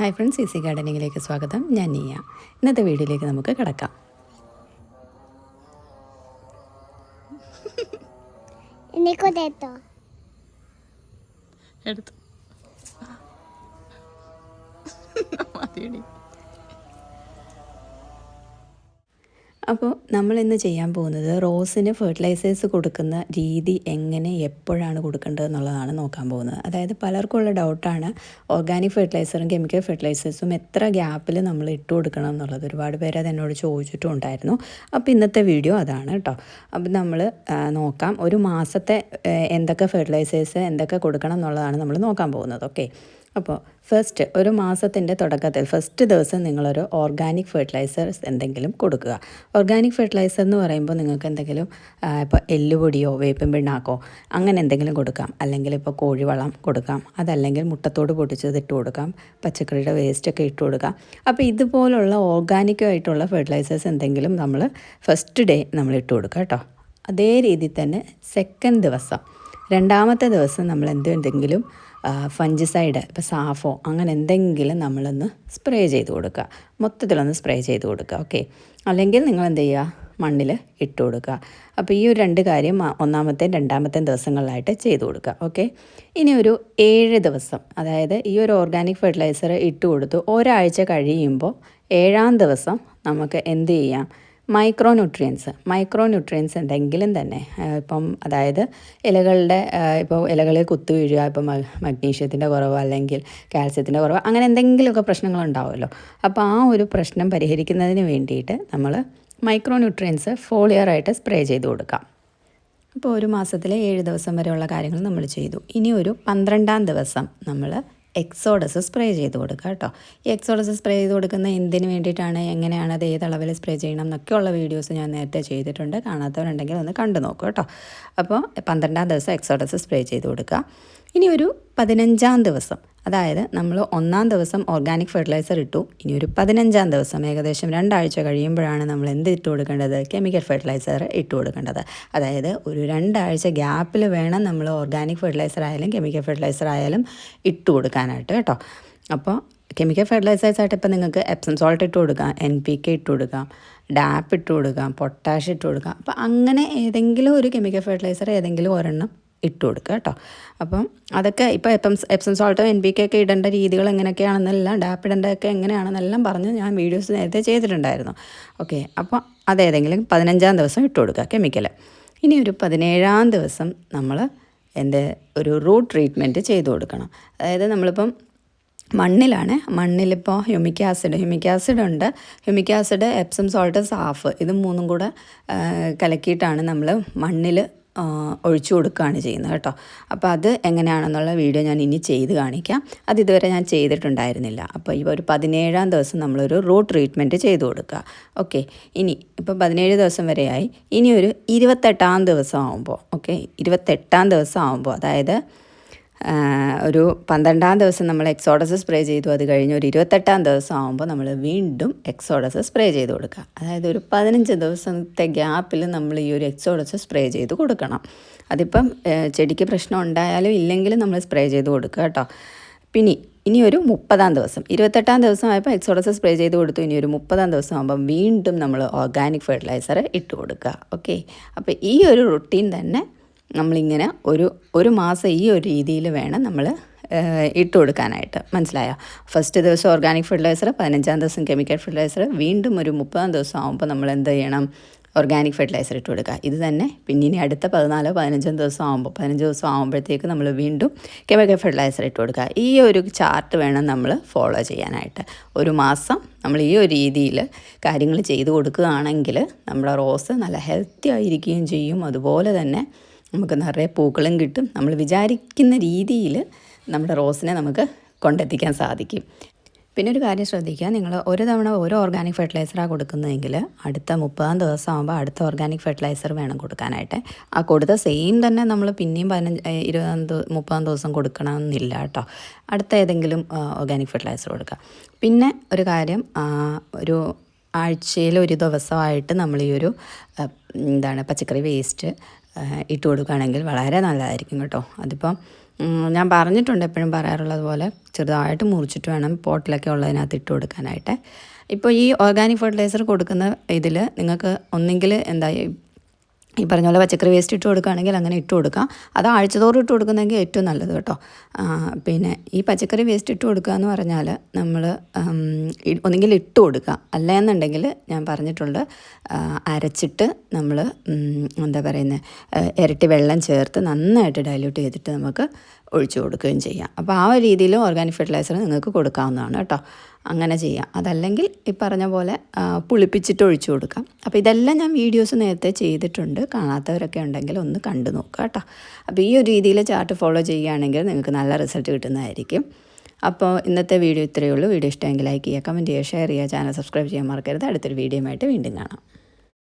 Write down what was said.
Hi friends easy ഗാർഡനിങ്ങിലേക്ക് സ്വാഗതം. ഞാൻ നീയ. ഇന്നത്തെ വീഡിയോയിലേക്ക് നമുക്ക് കിടക്കാം. എടുത്തു. മതിയടി. അപ്പോൾ നമ്മൾ ഇന്ന് ചെയ്യാൻ പോകുന്നത് റോസിന് ഫെർട്ടിലൈസേഴ്സ് കൊടുക്കുന്ന രീതി എങ്ങനെ എപ്പോഴാണ് കൊടുക്കേണ്ടത് എന്നുള്ളതാണ് നോക്കാൻ പോകുന്നത്. അതായത് പലർക്കും ഉള്ള ഡൗട്ടാണ് ഓർഗാനിക് ഫെർട്ടിലൈസറും കെമിക്കൽ ഫെർട്ടിലൈസേഴ്സും എത്ര ഗ്യാപ്പിൽ നമ്മൾ ഇട്ട് കൊടുക്കണം എന്നുള്ളത്. ഒരുപാട് പേര് അത് എന്നോട് ചോദിച്ചിട്ടും ഉണ്ടായിരുന്നു അപ്പോൾ ഇന്നത്തെ വീഡിയോ അതാണ് കേട്ടോ അപ്പം നമ്മൾ നോക്കാം ഒരു മാസത്തെ എന്തൊക്കെ ഫെർട്ടിലൈസേഴ്സ് എന്തൊക്കെ കൊടുക്കണം എന്നുള്ളതാണ് നമ്മൾ നോക്കാൻ പോകുന്നത്. ഓക്കെ. അപ്പോൾ ഫസ്റ്റ് ഒരു മാസത്തിന്റെ തുടക്കത്തിൽ ഫസ്റ്റ് ദിവസം നിങ്ങളൊരു ഓർഗാനിക് ഫെർട്ടിലൈസേഴ്സ് എന്തെങ്കിലും കൊടുക്കുക. ഓർഗാനിക് ഫെർട്ടിലൈസർ എന്ന് പറയുമ്പോൾ നിങ്ങൾക്ക് എന്തെങ്കിലും ഇപ്പോൾ എല്ലുപൊടിയോ വേപ്പിൻ പിണ്ണാക്കോ അങ്ങനെ എന്തെങ്കിലും കൊടുക്കാം. അല്ലെങ്കിൽ ഇപ്പോൾ കോഴിവളം കൊടുക്കാം. അതല്ലെങ്കിൽ മുട്ടത്തോട് പൊട്ടിച്ചത് ഇട്ട് കൊടുക്കാം. പച്ചക്കറിയുടെ വേസ്റ്റൊക്കെ ഇട്ട് കൊടുക്കാം. അപ്പോൾ ഇതുപോലുള്ള ഓർഗാനിക്കായിട്ടുള്ള ഫെർട്ടിലൈസേഴ്സ് എന്തെങ്കിലും നമ്മൾ ഫസ്റ്റ് ഡേ നമ്മൾ ഇട്ട് കൊടുക്കുക കേട്ടോ. അതേ രീതിയിൽ തന്നെ സെക്കൻഡ് ദിവസം. രണ്ടാമത്തെ ദിവസം നമ്മൾ എന്തെങ്കിലും ഫഞ്ചിസൈഡ് ഇപ്പോൾ സാഫോ അങ്ങനെ എന്തെങ്കിലും നമ്മളൊന്ന് സ്പ്രേ ചെയ്ത് കൊടുക്കുക. മൊത്തത്തിലൊന്ന് സ്പ്രേ ചെയ്ത് കൊടുക്കുക ഓക്കെ? അല്ലെങ്കിൽ നിങ്ങൾ എന്ത് ചെയ്യുക? മണ്ണിൽ ഇട്ട് കൊടുക്കുക. അപ്പോൾ ഈ ഒരു രണ്ട് കാര്യം ഒന്നാമത്തെയും രണ്ടാമത്തെയും ദിവസങ്ങളിലായിട്ട് ചെയ്തു കൊടുക്കുക ഓക്കെ? ഇനി ഒരു ഏഴ് ദിവസം അതായത് ഈ ഒരു ഓർഗാനിക് ഫെർട്ടിലൈസർ ഇട്ട് കൊടുത്തു ഒരാഴ്ച കഴിയുമ്പോൾ ഏഴാം ദിവസം നമുക്ക് എന്ത് ചെയ്യാം? മൈക്രോ ന്യൂട്രിയൻസ് മൈക്രോ ന്യൂട്രിയൻസ് എന്തെങ്കിലും തന്നെ ഇപ്പം അതായത് ഇലകളുടെ ഇപ്പോൾ ഇലകളിൽ കുത്തു വീഴുക ഇപ്പം മഗ്നീഷ്യത്തിന്റെ കുറവ് അല്ലെങ്കിൽ കാൽസ്യത്തിന്റെ കുറവ് അങ്ങനെ എന്തെങ്കിലുമൊക്കെ പ്രശ്നങ്ങളുണ്ടാവുമല്ലോ. അപ്പോൾ ആ ഒരു പ്രശ്നം പരിഹരിക്കുന്നതിന് വേണ്ടിയിട്ട് നമ്മൾ മൈക്രോ ന്യൂട്രിയൻസ് ഫോളിയറായിട്ട് സ്പ്രേ ചെയ്ത് കൊടുക്കാം. അപ്പോൾ ഒരു മാസത്തിലെ ഏഴ് ദിവസം വരെയുള്ള കാര്യങ്ങൾ നമ്മൾ ചെയ്തു. ഇനി ഒരു പന്ത്രണ്ടാം ദിവസം നമ്മൾ എക്സോഡസ് സ്പ്രേ ചെയ്ത് കൊടുക്കുക കേട്ടോ. ഈ എക്സോഡസ് സ്പ്രേ ചെയ്ത് കൊടുക്കുന്ന എന്തിനു വേണ്ടിയിട്ടാണ് എങ്ങനെയാണ് അത് ഏത് അളവിൽ സ്പ്രേ ചെയ്യണം എന്നൊക്കെയുള്ള വീഡിയോസ് ഞാൻ നേരത്തെ ചെയ്തിട്ടുണ്ട്. കാണാത്തവരുണ്ടെങ്കിൽ ഒന്ന് കണ്ടു നോക്കൂ കേട്ടോ. അപ്പോൾ പന്ത്രണ്ടാം ദിവസം എക്സോഡസ് സ്പ്രേ ചെയ്ത് കൊടുക്കുക. ഇനി ഒരു പതിനഞ്ചാം ദിവസം. അതായത് നമ്മൾ ഒന്നാം ദിവസം ഓർഗാനിക് ഫെർട്ടിലൈസർ ഇട്ടു. ഇനി ഒരു പതിനഞ്ചാം ദിവസം ഏകദേശം രണ്ടാഴ്ച കഴിയുമ്പോഴാണ് നമ്മൾ എന്ത് ഇട്ട് കൊടുക്കേണ്ടത്? കെമിക്കൽ ഫെർട്ടിലൈസർ ഇട്ട് കൊടുക്കേണ്ടത്. അതായത് ഒരു രണ്ടാഴ്ച ഗ്യാപ്പിൽ വേണം നമ്മൾ ഓർഗാനിക് ഫെർട്ടിലൈസർ ആയാലും കെമിക്കൽ ഫെർട്ടിലൈസർ ആയാലും ഇട്ട് കൊടുക്കാനായിട്ട് കേട്ടോ. അപ്പോൾ കെമിക്കൽ ഫെർട്ടിലൈസേഴ്സ് ആയിട്ട് ഇപ്പോൾ നിങ്ങൾക്ക് എപ്സം സോൾട്ട് ഇട്ട് കൊടുക്കാം എൻ പി കെ ഇട്ട് കൊടുക്കാം ഡാപ്പ് ഇട്ട് കൊടുക്കാം പൊട്ടാഷ് ഇട്ട് കൊടുക്കാം. അപ്പോൾ അങ്ങനെ ഏതെങ്കിലും ഒരു കെമിക്കൽ ഫെർട്ടിലൈസർ ഏതെങ്കിലും ഒരെണ്ണം ഇട്ട് കൊടുക്കുക കേട്ടോ. അപ്പം അതൊക്കെ ഇപ്പോൾ എപ്പം എപ്സം സോൾട്ടോ എൻ പി കെ ഒക്കെ ഇടേണ്ട രീതികൾ എങ്ങനെയൊക്കെയാണെന്നെല്ലാം ഡാപ്പ് ഇടേണ്ടതൊക്കെ എങ്ങനെയാണെന്നെല്ലാം പറഞ്ഞ് ഞാൻ വീഡിയോസ് നേരത്തെ ചെയ്തിട്ടുണ്ടായിരുന്നു. ഓക്കെ അപ്പോൾ അതേതെങ്കിലും പതിനഞ്ചാം ദിവസം ഇട്ട് കൊടുക്കുക കെമിക്കൽ ഇനി ഒരു പതിനേഴാം ദിവസം നമ്മൾ എന്റെ ഒരു റൂട്ട് ട്രീറ്റ്മെന്റ് ചെയ്തു കൊടുക്കണം. അതായത് നമ്മളിപ്പം മണ്ണിലാണ് മണ്ണിലിപ്പോൾ ഹ്യൂമിക് ആസിഡ് ഹ്യൂമിക് ആസിഡ് ഉണ്ട്. Humic acid Epsom salt SAFF ഇത് മൂന്നും കൂടെ കലക്കിയിട്ടാണ് നമ്മൾ മണ്ണിൽ ഒഴിച്ചു കൊടുക്കുകയാണ് ചെയ്യുന്നത് കേട്ടോ. അപ്പോൾ അത് എങ്ങനെയാണെന്നുള്ള വീഡിയോ ഞാൻ ഇനി ചെയ്ത് കാണിക്കാം. അത് ഇതുവരെ ഞാൻ ചെയ്തിട്ടുണ്ടായിരുന്നില്ല. അപ്പോൾ ഈ ഒരു പതിനേഴാം ദിവസം നമ്മളൊരു റൂട്ട് ട്രീറ്റ്മെന്റ് ചെയ്ത് കൊടുക്കുക. ഓക്കെ ഇനി ഇപ്പോൾ പതിനേഴ് ദിവസം വരെയായി ഇനി ഒരു ഇരുപത്തെട്ടാം ദിവസം ആകുമ്പോൾ ഓക്കെ ഇരുപത്തെട്ടാം ദിവസം ആകുമ്പോൾ അതായത് ഒരു പന്ത്രണ്ടാം ദിവസം നമ്മൾ എക്സോഡസ് സ്പ്രേ ചെയ്തു. അത് കഴിഞ്ഞ് ഒരു ഇരുപത്തെട്ടാം ദിവസം ആകുമ്പോൾ നമ്മൾ വീണ്ടും എക്സോഡസ് സ്പ്രേ ചെയ്ത് കൊടുക്കുക. അതായത് ഒരു പതിനഞ്ച് ദിവസത്തെ ഗ്യാപ്പിൽ നമ്മൾ ഈ ഒരു എക്സോഡസ് സ്പ്രേ ചെയ്ത് കൊടുക്കണം. അതിപ്പം ചെടിക്ക് പ്രശ്നം ഉണ്ടായാലും ഇല്ലെങ്കിലും നമ്മൾ സ്പ്രേ ചെയ്ത് കൊടുക്കുക കേട്ടോ. പിന്നെ ഇനി ഒരു മുപ്പതാം ദിവസം. ഇരുപത്തെട്ടാം ദിവസം ആയപ്പോൾ എക്സോഡസ് സ്പ്രേ ചെയ്ത് കൊടുത്തു. ഇനി ഒരു മുപ്പതാം ദിവസം ആകുമ്പോൾ വീണ്ടും നമ്മൾ ഓർഗാനിക് ഫെർട്ടിലൈസർ ഇട്ട് കൊടുക്കുക. ഓക്കെ അപ്പോൾ ഈ ഒരു റുട്ടീൻ തന്നെ നമ്മളിങ്ങനെ ഒരു ഒരു മാസം ഈ ഒരു രീതിയിൽ വേണം നമ്മൾ ഇട്ട് കൊടുക്കാനായിട്ട്. മനസ്സിലായോ? ഫസ്റ്റ് ദിവസം ഓർഗാനിക് ഫെർട്ടിലൈസർ പതിനഞ്ചാം ദിവസം കെമിക്കൽ ഫെർട്ടിലൈസർ വീണ്ടും ഒരു മുപ്പതാം ദിവസം ആകുമ്പോൾ നമ്മൾ എന്ത് ചെയ്യണം? ഓർഗാനിക് ഫെർട്ടിലൈസർ ഇട്ട് കൊടുക്കുക. ഇത് തന്നെ പിന്നെ ഇനി അടുത്ത പതിനാലോ പതിനഞ്ചോ ദിവസം ആകുമ്പോൾ പതിനഞ്ച് ദിവസം ആകുമ്പോഴത്തേക്ക് നമ്മൾ വീണ്ടും കെമിക്കൽ ഫെർട്ടിലൈസർ ഇട്ട് കൊടുക്കുക. ഈ ഒരു ചാർട്ട് വേണം നമ്മൾ ഫോളോ ചെയ്യാനായിട്ട്. ഒരു മാസം നമ്മൾ ഈ ഒരു രീതിയിൽ കാര്യങ്ങൾ ചെയ്തു കൊടുക്കുകയാണെങ്കിൽ നമ്മുടെ റോസ് നല്ല ഹെൽത്തി ആയിരിക്കുകയും ചെയ്യും. അതുപോലെ തന്നെ നമുക്ക് നിറയെ പൂക്കളും കിട്ടും. നമ്മൾ വിചാരിക്കുന്ന രീതിയിൽ നമ്മുടെ റോസിനെ നമുക്ക് കൊണ്ടെത്തിക്കാൻ സാധിക്കും. പിന്നെ ഒരു കാര്യം ശ്രദ്ധിക്കുക. നിങ്ങൾ ഒരു തവണ ഒരു ഓർഗാനിക് ഫെർട്ടിലൈസറാണ് കൊടുക്കുന്നതെങ്കിൽ അടുത്ത മുപ്പതാം ദിവസം ആകുമ്പോൾ അടുത്ത ഓർഗാനിക് ഫെർട്ടിലൈസർ വേണം കൊടുക്കാനായിട്ട്. ആ കൊടുത്ത സെയിം തന്നെ നമ്മൾ പിന്നെയും പതിനഞ്ച് ഇരുപതാം മുപ്പതാം ദിവസം കൊടുക്കണമെന്നില്ല കേട്ടോ. അടുത്ത ഏതെങ്കിലും ഓർഗാനിക് ഫെർട്ടിലൈസർ കൊടുക്കുക. പിന്നെ ഒരു കാര്യം ഒരു ആഴ്ചയിൽ ഒരു ദിവസമായിട്ട് നമ്മൾ ഈ ഒരു എന്താണ് പച്ചക്കറി വേസ്റ്റ് ഇട്ട് കൊടുക്കുകയാണെങ്കിൽ വളരെ നല്ലതായിരിക്കും കേട്ടോ. അതിപ്പം ഞാൻ പറഞ്ഞിട്ടുണ്ട് എപ്പോഴും പറയാറുള്ളത് പോലെ ചെറുതായിട്ട് മുറിച്ചിട്ട് വേണം പോട്ടിലൊക്കെ ഉള്ളതിനകത്ത് ഇട്ട് കൊടുക്കാനായിട്ട്. ഇപ്പോൾ ഈ ഓർഗാനിക് ഫെർട്ടിലൈസർ കൊടുക്കുന്ന ഇതിൽ നിങ്ങൾക്ക് ഒന്നെങ്കിൽ എന്താ ഈ പറഞ്ഞ പോലെ പച്ചക്കറി വേസ്റ്റ് ഇട്ട് കൊടുക്കുകയാണെങ്കിൽ അങ്ങനെ ഇട്ട് കൊടുക്കാം. അത് ആഴ്ചതോറും ഇട്ട് കൊടുക്കുന്നെങ്കിൽ ഏറ്റവും നല്ലത് കേട്ടോ. പിന്നെ ഈ പച്ചക്കറി വേസ്റ്റ് ഇട്ട് കൊടുക്കുക എന്ന് പറഞ്ഞാൽ നമ്മൾ ഒന്നെങ്കിൽ ഇട്ട് കൊടുക്കുക. അല്ല എന്നുണ്ടെങ്കിൽ ഞാൻ പറഞ്ഞിട്ടുണ്ട് അരച്ചിട്ട് നമ്മൾ എന്താ പറയുന്നത് ഇരട്ടി വെള്ളം ചേർത്ത് നന്നായിട്ട് ഡൈല്യൂട്ട് ചെയ്തിട്ട് നമുക്ക് ഒഴിച്ചു കൊടുക്കുകയും ചെയ്യാം. അപ്പോൾ ആ ഒരു രീതിയിൽ ഓർഗാനിക് ഫെർട്ടിലൈസർ നിങ്ങൾക്ക് കൊടുക്കാവുന്നതാണ് കേട്ടോ. അങ്ങനെ ചെയ്യാം. അതല്ലെങ്കിൽ ഈ പറഞ്ഞ പോലെ പുളിപ്പിച്ചിട്ട് ഒഴിച്ചു കൊടുക്കാം. അപ്പോൾ ഇതെല്ലാം ഞാൻ വീഡിയോസ് നേരത്തെ ചെയ്തിട്ടുണ്ട്. കാണാത്തവരൊക്കെ ഉണ്ടെങ്കിൽ ഒന്ന് കണ്ടു നോക്കുക കേട്ടോ. അപ്പോൾ ഈ ഒരു രീതിയിൽ ചാർട്ട് ഫോളോ ചെയ്യുകയാണെങ്കിൽ നിങ്ങൾക്ക് നല്ല റിസൾട്ട് കിട്ടുന്നതായിരിക്കും. അപ്പോൾ ഇന്നത്തെ വീഡിയോ ഇത്രയേ ഉള്ളൂ. വീഡിയോ ഇഷ്ടമെങ്കിൽ ലൈക്ക് ചെയ്യുക കമന്റ് ചെയ്യുക ഷെയർ ചെയ്യുക ചാനൽ സബ്സ്ക്രൈബ് ചെയ്യാൻ മറക്കരുത്. അടുത്തൊരു വീഡിയോ ആയിട്ട് വീണ്ടും കാണാം.